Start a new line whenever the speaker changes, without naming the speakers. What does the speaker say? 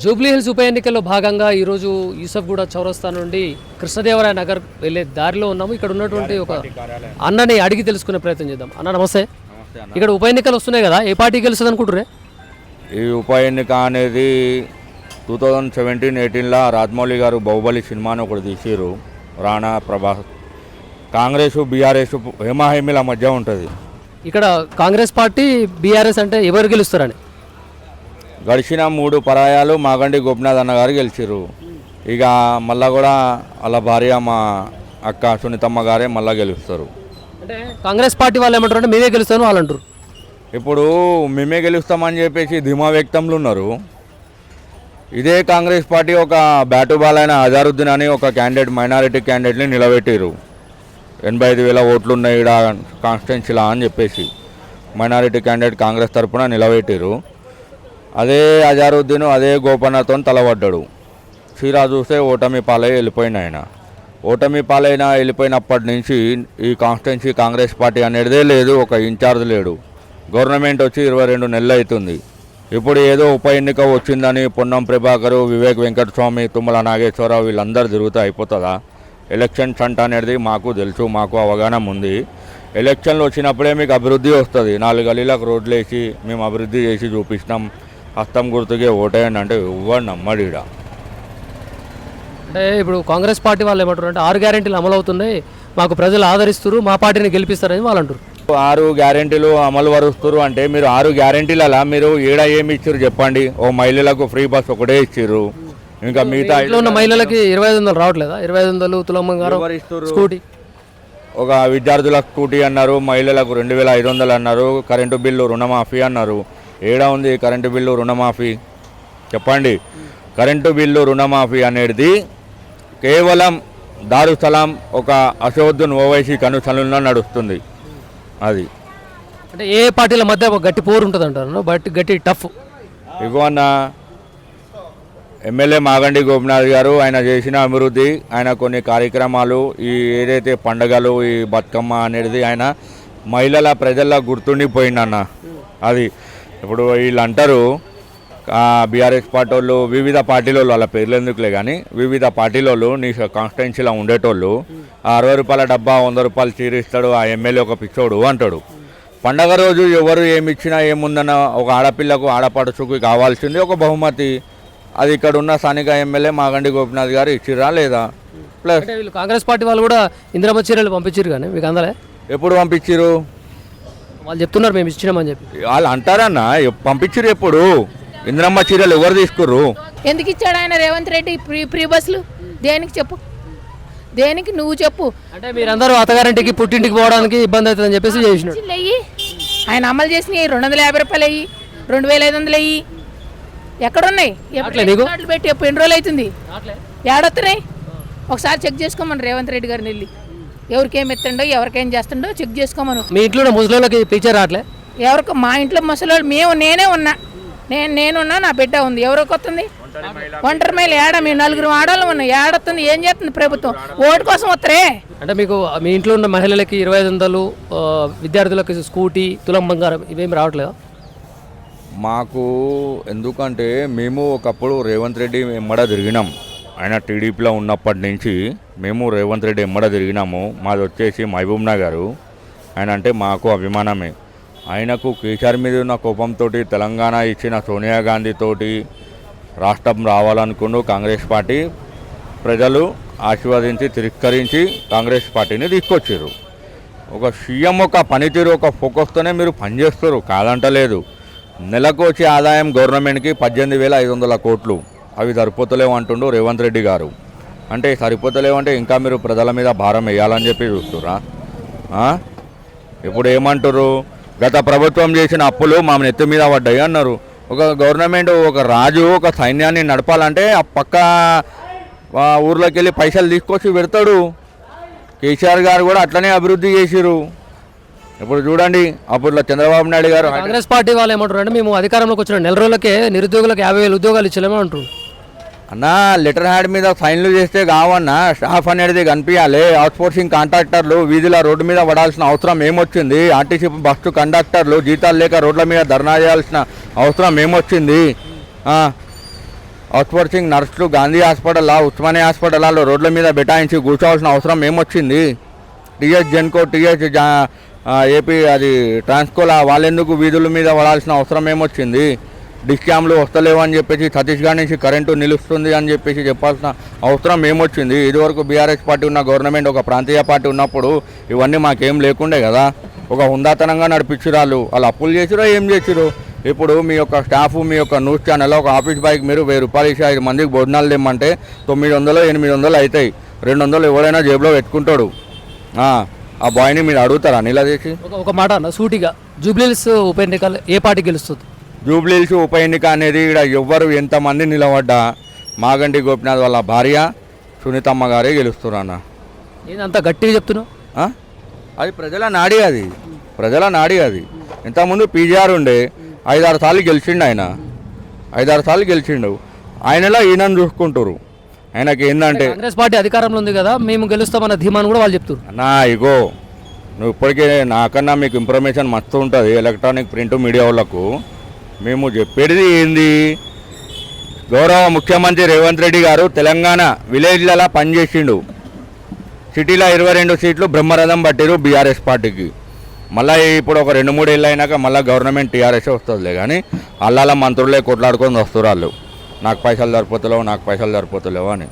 Jubilee hills ఉప ఎన్నికల్లో భాగంగా ఈరోజు యూసఫ్గూడ చౌరస్తా నుండి కృష్ణదేవరాయ నగర్ వెళ్ళే దారిలో ఉన్నాము. ఇక్కడ ఉన్నటువంటి ఒక అన్నని అడిగి తెలుసుకునే ప్రయత్నం చేద్దాం. అన్న నమస్తే. ఇక్కడ ఉప ఎన్నికలు వస్తున్నాయి కదా ఏ పార్టీ గెలుస్తుంది అనుకుంటురే
ఈ ఉప ఎన్నిక అనేది టూ థౌజండ్ సెవెంటీన్ ఎయిటీన్లో రాజమౌళి గారు బాహుబలి సినిమాని ఒకటి తీసిరు రాణా ప్రభాస్ కాంగ్రెస్ బీఆర్ఎస్ హేమాహేమిల మధ్య ఉంటుంది.
ఇక్కడ కాంగ్రెస్ పార్టీ బీఆర్ఎస్ అంటే ఎవరు గెలుస్తారని?
గడిచిన మూడు పరాయాలు మాగండి గోపినాథ్ అన్న గారు గెలిచిర్రు. ఇక మళ్ళా కూడా వాళ్ళ భార్య మా అక్క సునీతమ్మ గారే మళ్ళా గెలుస్తారు.
అంటే కాంగ్రెస్ పార్టీ వాళ్ళు ఏమంటారు మేమే గెలుస్తాను వాళ్ళు అంటారు.
ఇప్పుడు మేమే గెలుస్తామని చెప్పేసి ధీమా వ్యక్తంలో ఉన్నారు. ఇదే కాంగ్రెస్ పార్టీ ఒక బ్యాటుబాల్ అయిన అజారుద్దీన్ అని ఒక క్యాండిడేట్ మైనారిటీ క్యాండిడేట్ని నిలబెట్టారు ఎనభై ఐదు వేల ఓట్లు ఉన్నాయి ఈడ కాన్స్టిట్యున్సీలా అని చెప్పేసి మైనారిటీ క్యాండిడేట్ కాంగ్రెస్ తరపున నిలబెట్టారు అదే అజారుద్దీన్ అదే గోపన్నతో తలబడ్డాడు చీరా చూస్తే ఓటమి పాలై వెళ్ళిపోయిన ఆయన. ఓటమి పాలైన వెళ్ళిపోయినప్పటి నుంచి ఈ కాన్స్టిట్యున్సీ కాంగ్రెస్ పార్టీ అనేదే లేదు ఒక ఇన్ఛార్జ్ లేడు. గవర్నమెంట్ వచ్చి ఇరవై రెండు నెలలు అవుతుంది. ఇప్పుడు ఏదో ఉప ఎన్నిక వచ్చిందని పొన్నం ప్రభాకరు వివేక్ వెంకటస్వామి తుమ్మల నాగేశ్వరరావు వీళ్ళందరూ తిరుగుతూ అయిపోతుందా? ఎలక్షన్స్ అంట అనేది మాకు తెలుసు మాకు అవగాహన ఉంది. ఎలక్షన్లు వచ్చినప్పుడే మీకు అభివృద్ధి వస్తుంది. నాలుగు గలీలకు రోడ్లు వేసి మేము అభివృద్ధి చేసి చూపిస్తాం. హస్తం గుర్తుకే ఓటేయండి అంటే ఇవ్వండి నమ్మడిడ
అంటే ఇప్పుడు కాంగ్రెస్ పార్టీ వాళ్ళు ఏమంటారు అంటే ఆరు గ్యారెంటీలు అమలు అవుతున్నాయి మాకు ప్రజలు ఆదరిస్తారు మా పార్టీని గెలిపిస్తారని వాళ్ళు అంటారు
ఆరు గ్యారెంటీలు అమలు పరుస్తారు అంటే మీరు ఆరు గ్యారెంటీలలో మీరు ఏడ ఏమి ఇచ్చారు చెప్పండి. ఓ మహిళలకు ఫ్రీ బస్ ఒకటే ఇచ్చారు ఇంకా మిగతా
ఇంట్లో ఉన్న మహిళలకి ఇరవై ఐదు వందలు రావట్లేదా? ఇరవై ఐదు వందలు తులం బంగారం
ఎవరు ఇస్తుర్రు?
స్కూటీ.
ఒక విద్యార్థులకు స్కూటీ అన్నారు మహిళలకు రెండు వేల ఐదు వందలు అన్నారు కరెంటు బిల్లు రుణమాఫీ అన్నారు. ఏడా ఉంది? కరెంటు బిల్లు రుణమాఫీ. చెప్పండి. కరెంటు బిల్లు రుణమాఫీ అనేది కేవలం దారుస్థలం ఒక అసోద్దన్ ఓవైసీ కనుసలలో నడుస్తుంది. అది.
అంటే ఏ పార్టీల మధ్య ఒక గట్టి పోరు ఉంటుంది అంటారు బట్ గట్టి టఫ్.
ఇగో అన్న ఎమ్మెల్యే మాగండి గోపినాథ్ గారు ఆయన చేసిన అభివృద్ధి ఆయన కొన్ని కార్యక్రమాలు ఈ ఏదైతే పండగలు ఈ బతుకమ్మ అనేది ఆయన మహిళల ప్రజల్లో గుర్తుండిపోయిందన్న. అది. ఇప్పుడు వీళ్ళు అంటారు బీఆర్ఎస్ పార్టీ వాళ్ళు వివిధ పార్టీల వాళ్ళు పేర్లు ఎందుకులే కానీ వివిధ పార్టీల వాళ్ళు నీ కాన్స్టిట్యున్సీలో ఉండేటోళ్ళు ఆ అరవై రూపాయల డబ్బా వంద రూపాయలు చీరిస్తాడు ఆ ఎమ్మెల్యే ఒక పిచ్చోడు అంటాడు. పండగ రోజు ఎవరు ఏమి ఇచ్చినా ఏముందన్న ఒక ఆడపిల్లకు ఆడపడుచుకు కావాల్సింది ఒక బహుమతి. అది ఇక్కడ ఉన్న స్థానిక ఎమ్మెల్యే మాగండి గోపినాథ్ గారు ఇచ్చిరా లేదా? ప్లస్
కాంగ్రెస్ పార్టీ వాళ్ళు కూడా ఇందిరమ్మ చీరలు పంపించారు కానీ మీకు అందలే?
ఎప్పుడు పంపించిరు
వాళ్ళు చెప్తున్నారు మేము ఇచ్చినామని చెప్పి.
వాళ్ళు అంటారన్న పంపించిరు ఎప్పుడు? ఇంద్రమ్మ చీరలు ఎవరు తీసుకుర్రు?
ఎందుకు ఇచ్చాడు ఆయన రేవంత్ రెడ్డి? ఫ్రీ ఫ్రీ బస్సులు? దేనికి చెప్పు. దేనికి నువ్వు చెప్పు.
అంటే మీరందరూ అత్తగారింటికి పుట్టింటికి పోవడానికి ఇబ్బంది అవుతుందని చెప్పేసి
వెయ్యి ఆయన అమలు చేసినవి రెండు వందల యాభై రూపాయలు అయ్యి రెండు వేల ఐదు వందలు అయ్యి ఎక్కడున్నాయి? ఎప్పుడు పెట్టి ఎప్పుడు ఎన్ని రోజులు అవుతుంది? ఏడొస్తున్నాయి ఒకసారి చెక్ చేసుకోమను రేవంత్ రెడ్డి గారిని వెళ్ళి. ఎవరికేం ఎత్తండో ఎవరికేం చేస్తుండో చెక్ చేసుకోమను.
మీ ఇంట్లో ఉన్న ముసలిళ్ళకి పిక్చర్ రావట్లే?
ఎవరికి మా ఇంట్లో ముసలోళ్ళు మేము నేనే ఉన్నా. నేను నేనున్నా నా బిడ్డ ఉంది. ఎవరికి వస్తుంది? ఒంటరి మేలు ఏడ మేము నలుగురు ఆడవాళ్ళం ఉన్నాం ఏడొస్తుంది ఏం చేస్తుంది ప్రభుత్వం? ఓటు కోసం వస్తారే?
అంటే మీకు మీ ఇంట్లో ఉన్న మహిళలకి ఇరవై ఐదు వందలు విద్యార్థులకు స్కూటీ తులం బంగారం ఇవేమి రావట్లేదా?
మాకు ఎందుకంటే మేము ఒకప్పుడు రేవంత్ రెడ్డి ఎమ్మడ తిరిగినాం. ఆయన టీడీపీలో ఉన్నప్పటి నుంచి మేము రేవంత్ రెడ్డి ఎమ్మడ తిరిగినాము. మాది వచ్చేసి మహబూబ్ నగర్. ఆయన అంటే మాకు అభిమానమే. ఆయనకు కేసీఆర్ మీద ఉన్న కోపంతో తెలంగాణ ఇచ్చిన సోనియా గాంధీతోటి రాష్ట్రం రావాలనుకున్న కాంగ్రెస్ పార్టీ ప్రజలు ఆశీర్వదించి తిరస్కరించి కాంగ్రెస్ పార్టీని తీసుకొచ్చారు ఒక సీఎం ఒక పనితీరు ఒక ఫోకస్తోనే మీరు పనిచేస్తారు కాదంటలేదు. నెలకు వచ్చే ఆదాయం గవర్నమెంట్కి పద్దెనిమిది వేల ఐదు వందల కోట్లు. అవి సరిపోతలేవు అంటుండు రేవంత్ రెడ్డి గారు. అంటే సరిపోతలేవు అంటే ఇంకా మీరు ప్రజల మీద భారం వేయాలని చెప్పి చూస్తురా ఇప్పుడు ఏమంటారు గత ప్రభుత్వం చేసిన అప్పులు మా నెత్తి మీద పడ్డాయి అన్నారు. ఒక గవర్నమెంట్ ఒక రాజు ఒక సైన్యాన్ని నడపాలంటే ఆ పక్క ఊర్లోకి వెళ్ళి పైసలు తీసుకొచ్చి పెడతాడు. కేసీఆర్ గారు కూడా అట్లనే అభివృద్ధి చేసిరు ఇప్పుడు చూడండి అప్పుడు చంద్రబాబు నాయుడు గారు
కాంగ్రెస్ పార్టీ వాళ్ళు ఏమంటారు అంటే మేము అధికారంలోకి వచ్చిన. నెల రోజులకే నిరుద్యోగులకు యాభై వేలు ఉద్యోగాలు ఇచ్చలేమో అంటారు
అన్నా లెటర్ హ్యాడ్ మీద సైన్లు చేస్తే కావన్నా స్టాఫ్ అనేది కనిపించాలి అవుట్సోర్సింగ్ కాంట్రాక్టర్లు వీధిలో రోడ్డు మీద పడాల్సిన అవసరం ఏమొచ్చింది? ఆర్టీసీ బస్సు కండక్టర్లు జీతాలు లేక రోడ్ల మీద ధర్నా చేయాల్సిన అవసరం ఏమొచ్చింది? అవుట్సోర్సింగ్ నర్సులు గాంధీ హాస్పిటల్ ఉస్మానియా హాస్పిటల్లో రోడ్ల మీద బెటాయించి కూర్చోవాల్సిన అవసరం ఏమొచ్చింది? టీఎస్ జెన్కో టీఎస్ జా ఏపీ అది ట్రాన్స్కోలా వాళ్ళెందుకు వీధుల మీద పడాల్సిన అవసరం ఏమొచ్చింది? డిస్కామ్లు వస్తలేవని చెప్పేసి ఛత్తీస్గఢ్ నుంచి కరెంటు నిలుస్తుంది అని చెప్పేసి చెప్పాల్సిన అవసరం ఏమొచ్చింది? ఇదివరకు బీఆర్ఎస్ పార్టీ ఉన్న గవర్నమెంట్ ఒక ప్రాంతీయ పార్టీ ఉన్నప్పుడు ఇవన్నీ మాకేం లేకుండే కదా. ఒక హుందాతనంగా నడిపించురాళ్ళు. వాళ్ళు అప్పులు చేసిరో ఏం చేసిరు? ఇప్పుడు మీ యొక్క స్టాఫ్ మీ యొక్క న్యూస్ ఛానల్ ఒక ఆఫీస్ బైక్ మీరు వెయ్యి రూపాయలు ఇచ్చి ఐదు మందికి భోజనాలు తెమ్మంటే తొమ్మిది వందలు ఎనిమిది వందలు అవుతాయి. రెండు వందలు ఎవరైనా జేబులో పెట్టుకుంటాడు. ఆ, బాయ్ని మీరు అడుగుతారా నిలదీసి
ఒక ఒక మాట అన్న సూటిగా. జూబ్లీస్ ఉప ఎన్నికలు ఏ పార్టీ గెలుస్తుంది?
జూబ్లీహిల్స్ ఉప ఎన్నిక అనేది ఇక్కడ ఎవ్వరు ఎంతమంది నిలబడ్డా మాగంటి గోపినాథ్ వాళ్ళ భార్య సునీతమ్మ గారే గెలుస్తున్నారు అన్న.
నేను అంత గట్టిగా చెప్తున్నావు?
అది ప్రజల నాడి అది. ప్రజల నాడి అది. ఇంతకుముందు పీజీఆర్ ఉండే ఐదారు సార్లు గెలిచిండు ఆయన. ఐదారు సార్లు గెలిచిండు. ఆయనలా ఈయనను చూసుకుంటారు ఆయనకి ఏంటంటే
కాంగ్రెస్ పార్టీ అధికారంలో ఉంది కదా మేము గెలుస్తామన్న ధీమాను కూడా వాళ్ళు చెప్తున్నారు
అన్నా ఇగో నువ్వు ఇప్పటికే నాకన్నా మీకు ఇన్ఫర్మేషన్ మస్తు ఉంటుంది ఎలక్ట్రానిక్ ప్రింట్ మీడియా వాళ్ళకు. మేము చెప్పేది ఏంది? గౌరవ ముఖ్యమంత్రి రేవంత్ రెడ్డి గారు తెలంగాణ విలేజ్లలో పనిచేసిండు. సిటీలో ఇరవై రెండు సీట్లు బ్రహ్మరథం పట్టిరు బీఆర్ఎస్ పార్టీకి. మళ్ళీ ఇప్పుడు ఒక రెండు మూడు ఏళ్ళు అయినాక మళ్ళీ గవర్నమెంట్ టీఆర్ఎస్ వస్తుందిలే కానీ అల్లాల మంత్రులే కొట్లాడుకొని వస్తారు వాళ్ళు. నాకు పైసలు సరిపోతలేవు నాకు పైసలు సరిపోతలేవు అని.